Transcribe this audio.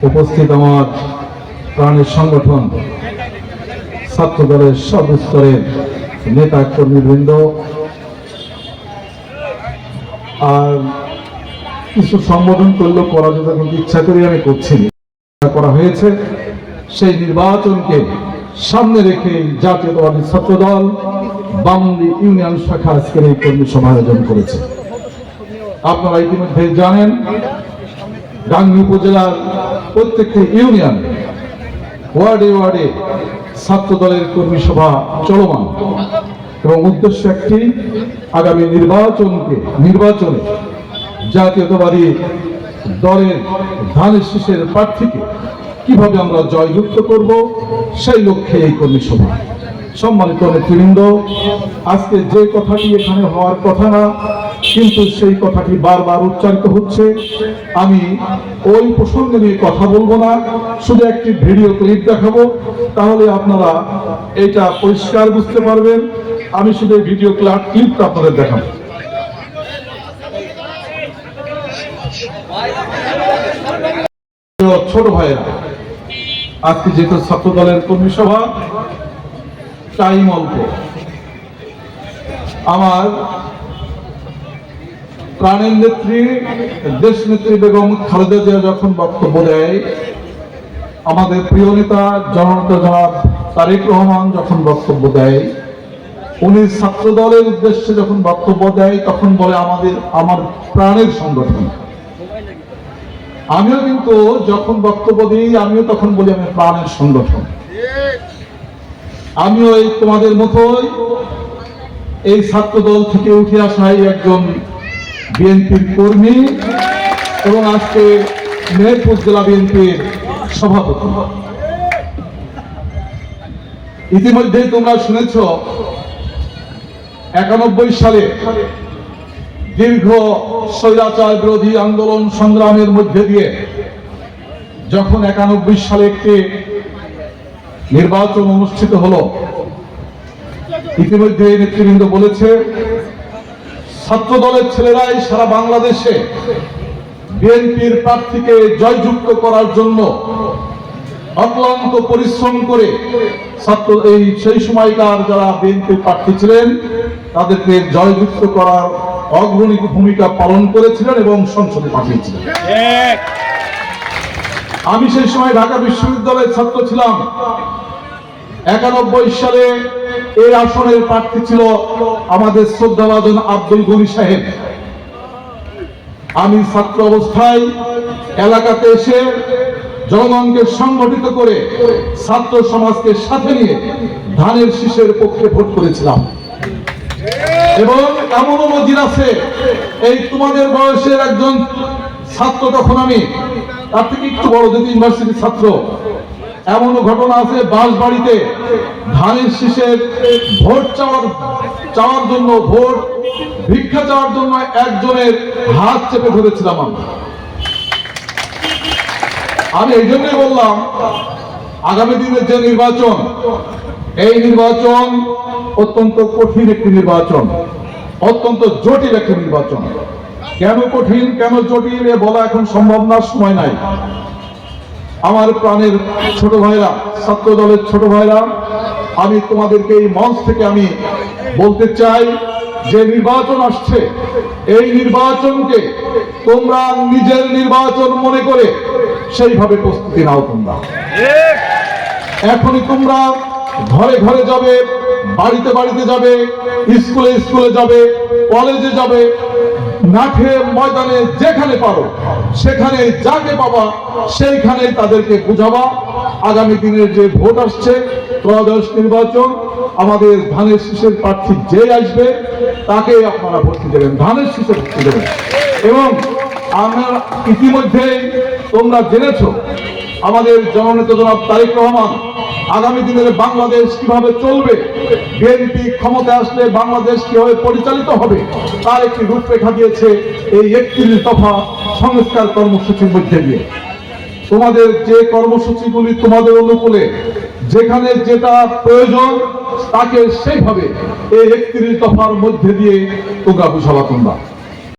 উপস্থিত আমার প্রাণের সংগঠন ছাত্র দলের সব স্তরের নেতা কর্মীবৃন্দ আর কিছু সম্বোধন করলেও করা যেত কিন্তু ইচ্ছা করে আমি করছি করা হয়েছে, সেই নির্বাচনকে সামনে রেখে জাতীয়তাবাদী ছাত্র দল বামলি ইউনিয়ন শাখা আজকের এই কর্মী সভা আয়োজন করেছে। আপনারা ইতিমধ্যে জানেন গাঙ্গী উপজেলার প্রত্যেকটি ইউনিয়ন ওয়ার্ডে ওয়ার্ডে ছাত্র দলের কর্মী সভা চলমান। এবং উদ্দেশ্য একটি, আগামী নির্বাচনকে, নির্বাচনে জাতীয়তাবাদী দলের ধানের শীষের প্রার্থীকে কীভাবে আমরা জয়যুক্ত করব, সেই লক্ষ্যে এই কর্মী সভা। সম্মানিত নেতৃবৃন্দ, আজকে যে কথাটি এখানে হওয়ার কথা না কিন্তু সেই কথাটি বারবার উচ্চারিত হচ্ছে। আমি ওই প্রসঙ্গে নিয়ে কথা বলব না, শুধু একটি ভিডিও ক্লিপ দেখাবো। তাহলে আপনারা এটা পরিষ্কার বুঝতে পারবেন। আমি শুধু এই ভিডিও ক্লিপটা আপনাদের দেখাবো। ছোট ভাইয়েরা, আজকে যেহেতু ছাত্র দলের কর্মী সভা, টাইম অল্প। আমার প্রাণের নেত্রী দেশ নেত্রী বেগম খালেদা জিয়া যখন বক্তব্য দেয়, আমাদের প্রিয় নেতা জননেতা জনাব তারেক রহমান যখন বক্তব্য দেয়, উনি ছাত্র দলের উদ্দেশ্যে যখন বক্তব্য দেয়, তখন বলে আমাদের, আমার প্রাণের সংগঠন। আমিও কিন্তু যখন বক্তব্য দিই, আমিও তখন বলি আমি প্রাণের সংগঠন। আমিও এই তোমাদের মতোই এই ছাত্র দল থেকে উঠে আসা এই একজন বিএনপির কর্মী এবং আজকে মেহেরপুর জেলা বিএনপির সভাপতি। ইতিমধ্যেই তোমরা শুনেছ, একানব্বই সালে দীর্ঘ স্বৈরাচার বিরোধী আন্দোলন সংগ্রামের মধ্যে দিয়ে যখন একানব্বই সালে একটি নির্বাচন অনুষ্ঠিত হলো ইতিমধ্যে নেতৃবৃন্দ বলেছে ছাত্র দলের ছেলেরাই সারা বাংলাদেশে বিএনপির প্রার্থীকে জয়যুক্ত করার জন্য অক্লান্ত পরিশ্রম করে ছাত্র এই সেই সময়কার যারা বিএনপির প্রার্থী ছিলেন, তাদেরকে জয়যুক্ত করার অগ্রণী ভূমিকা পালন করেছিলেন এবং সংসদে পাঠিয়েছিলেন। আমি সেই সময় ঢাকা বিশ্ববিদ্যালয়ের ছাত্র ছিলাম। একানব্বই সালে এই আসনের প্রার্থী ছিল আমাদের শ্রদ্ধাভাজন আব্দুল গনি সাহেব। আমি ছাত্র অবস্থায় এলাকাতে এসে জনগণকে সংগঠিত করে ছাত্র সমাজকে সাথে নিয়ে ধানের শীষের পক্ষে ভোট করেছিলাম। এবং এমনও নজির আছে, এই তোমাদের বয়সের একজন ছাত্র তখন আমি, তার থেকে একটু বড় যদি ইউনিভার্সিটির ছাত্র এমনও ঘটনা আছে বাস বাড়িতে ধানের শীষের ভোট চাওয়ার চাওয়ার জন্য, ভোট ভিক্ষা চাওয়ার জন্য একজনের হাত চেপে ধরেছিলাম আমরা। আমি এই জন্যই বললাম, আগামী দিনের যে নির্বাচন, এই নির্বাচন অত্যন্ত কঠিন একটি নির্বাচন, অত্যন্ত জটিল একটি নির্বাচন। কেন কঠিন, কেন জটিল এ বলা এখন সম্ভব না, সময় নাই। আমার প্রাণের ছোট ভাইরা, ছাত্র দলের ছোট ভাইরা, আমি তোমাদেরকে এই মঞ্চ থেকে আমি বলতে চাই যে নির্বাচন আসছে, এই নির্বাচনকে তোমরা নিজের নির্বাচন মনে করে সেইভাবে প্রস্তুতি নাও তোমরা। এখনই তোমরা ঘরে ঘরে যাবে, বাড়িতে বাড়িতে যাবে, স্কুলে স্কুলে যাবে, কলেজে যাবে মাঠে, ময়দানে যেখানে পারো, সেখানে যাকে পাবা সেইখানে তাদেরকে বুঝাবা। আগামী দিনের যে ভোট আসছে, ত্রয়োদশ নির্বাচন, আমাদের ধানের শীষের প্রার্থী যে আসবে, তাকে আপনারা ভর্তি দেবেন, ধানের শীষে ভর্তি দেবেন। এবং আমরা ইতিমধ্যে তোমরা জেনেছো, আমাদের জননেতা জনাব তারেক রহমান আগামী দিনের বাংলাদেশ কীভাবে চলবে? বিএনপি ক্ষমতা আসলে বাংলাদেশ কীভাবে পরিচালিত হবে? তার একটি রূপরেখা দিয়েছে এই একত্রিশ দফা সংস্কার কর্মসূচির মধ্যে দিয়ে। তোমাদের যে কর্মসূচিগুলি তোমাদের অনুকূলে, যেখানে যেটা প্রয়োজন, তাকে সেইভাবে এই একত্রিশ দফার মধ্যে দিয়ে তোমরা বুঝাবা তোমরা।